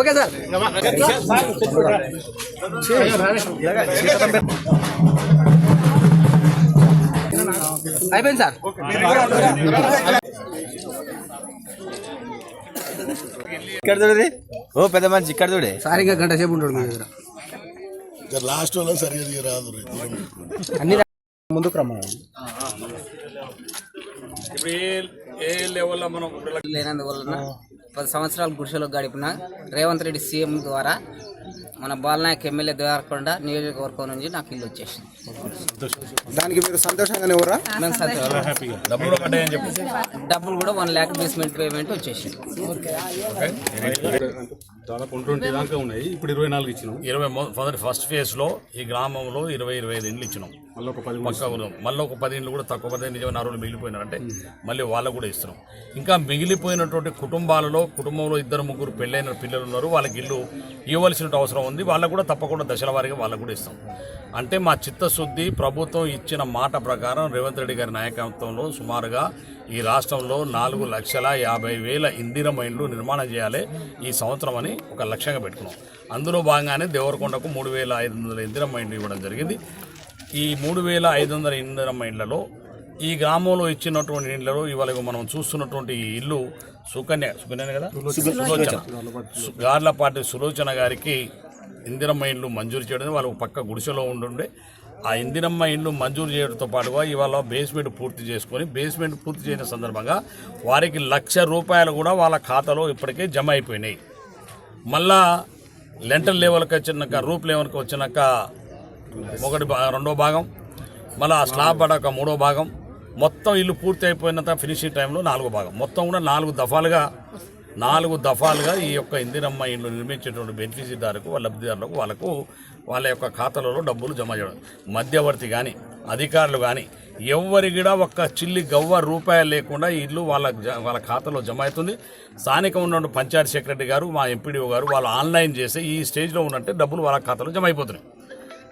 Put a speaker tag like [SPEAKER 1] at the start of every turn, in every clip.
[SPEAKER 1] Okay sir. అయిపోయింది sir.
[SPEAKER 2] ఇక్కడ చూడది ఓ పెద్ద మనిషి ఇక్కడ చూడే.
[SPEAKER 1] సార్ ఇంకా గంట సేపు ఉంటాడు మీ దగ్గర.
[SPEAKER 3] లాస్ట్లో సరిగ్గా రాదు.
[SPEAKER 1] అన్ని ముందుకు
[SPEAKER 4] ఇప్పుడు ఏ ఏ లెవెల్లో మనం
[SPEAKER 5] లేనందువలన? పది సంవత్సరాలు గుడిసెలో గడిపిన రేవంత్ రెడ్డి సీఎం ద్వారా మన బాలనాయక్ ఎమ్మెల్యే దేవరకొండ నియోజకవర్గం నుంచి నాకు ఇల్లు వచ్చేసింది.
[SPEAKER 1] దానికి మీరు సంతోషంగానే ఎవరా
[SPEAKER 5] మేము సంతోషం.
[SPEAKER 4] డబ్బులు
[SPEAKER 5] కూడా వన్ ల్యాక్ బేస్మెంట్ పేమెంట్ వచ్చేసింది.
[SPEAKER 6] దాదాపు ట్వంటీ దాకా ఉన్నాయి. ఇప్పుడు ఇరవై నాలుగు ఇచ్చినాం.
[SPEAKER 4] ఇరవై మొదటి ఫస్ట్ ఫేజ్లో ఈ గ్రామంలో ఇరవై ఇరవై ఐదు ఇండ్లు ఇచ్చినాం.
[SPEAKER 6] మళ్ళీ ఒక పది
[SPEAKER 4] ఇండ్లు కూడా తక్కువ పది నిజమైన అరవై మిగిలిపోయినారంటే మళ్ళీ వాళ్ళకు కూడా ఇస్తున్నాం. ఇంకా మిగిలిపోయినటువంటి కుటుంబాలలో కుటుంబంలో ఇద్దరు ముగ్గురు పెళ్ళైన పిల్లలు ఉన్నారు. వాళ్ళకి ఇల్లు ఇవ్వవలసిన అవసరం ఉంది. వాళ్ళకు కూడా తప్పకుండా దశల వారీగా వాళ్ళకు కూడా ఇస్తాం. అంటే మా చిత్తశుద్ధి ప్రభుత్వం ఇచ్చిన మాట ప్రకారం రేవంత్ రెడ్డి గారి నాయకత్వంలో సుమారుగా ఈ రాష్ట్రంలో నాలుగు లక్షల యాభై వేల ఇందిరమ ఇండ్లు నిర్మాణం చేయాలి ఈ సంవత్సరం అని ఒక లక్ష్యంగా పెట్టుకున్నాం. అందులో భాగంగానే దేవరకొండకు మూడు వేల ఐదు వందల ఇందిరమ్మ ఇండ్లు ఇవ్వడం జరిగింది. ఈ మూడు వేల ఐదు వందల ఇందిరమ్మ ఇండ్లలో ఈ గ్రామంలో ఇచ్చినటువంటి ఇండ్లలో ఇవాళ మనం చూస్తున్నటువంటి ఈ ఇల్లు సుకన్య సుకన్య కదా? సులోచన. గార్లపాటి సులోచన గారికి ఇందిరమ్మ ఇండ్లు మంజూరు చేయడం వాళ్ళు పక్క గుడిసెలో ఉండుండే. ఆ ఇందిరమ్మ ఇండ్లు మంజూరు చేయడంతో పాటుగా ఇవాళ బేస్మెంట్ పూర్తి చేసుకొని బేస్మెంట్ పూర్తి చేసిన సందర్భంగా వారికి లక్ష రూపాయలు కూడా వాళ్ళ ఖాతాలో ఇప్పటికే జమ అయిపోయినాయి. మళ్ళా లెంటల్ లెవెల్కి వచ్చినాక రూప్ లెవెల్కి వచ్చినాక ఒకటి రెండో భాగం మళ్ళీ ఆ స్లాబ్ పడక మూడో భాగం. మొత్తం ఇల్లు పూర్తి అయిపోయినంత ఫినిషింగ్ టైంలో నాలుగో భాగం. మొత్తం కూడా నాలుగు దఫాలుగా నాలుగు దఫాలుగా ఈ యొక్క ఇందిరమ్మ ఇల్లు నిర్మించేటువంటి బెనిఫిషిదారుకు వాళ్ళ లబ్ధిదారులకు వాళ్ళకు వాళ్ళ యొక్క ఖాతాలలో డబ్బులు జమ చేయడం. మధ్యవర్తి కానీ అధికారులు కానీ ఎవరి కూడా ఒక్క చిల్లి గవ్వ రూపాయలు లేకుండా ఇల్లు వాళ్ళ జ- వాళ్ళ ఖాతాలో జమ అవుతుంది. స్థానిక ఉన్నటువంటి పంచాయతీ సెక్రటరీ గారు మా ఎంపీడీఓ గారు వాళ్ళు ఆన్లైన్ చేసి ఈ స్టేజ్లో ఉన్నట్టే డబ్బులు వాళ్ళ ఖాతాలో జమ అయిపోతున్నాయి.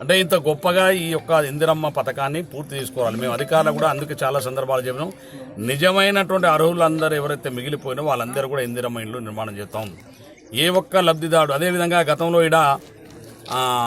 [SPEAKER 4] అంటే ఇంత గొప్పగా ఈ యొక్క ఇందిరమ్మ పథకాన్ని పూర్తి చేసుకోవాలి. మేము అధికారులు కూడా అందుకే చాలా సందర్భాలు చెప్పినాం. నిజమైనటువంటి అర్హులందరూ ఎవరైతే మిగిలిపోయినా వాళ్ళందరూ కూడా ఇందిరమ్మ ఇండ్లు నిర్మాణం చేస్తాం ఏ ఒక్క లబ్ధిదారుడు అదేవిధంగా గతంలో ఇడ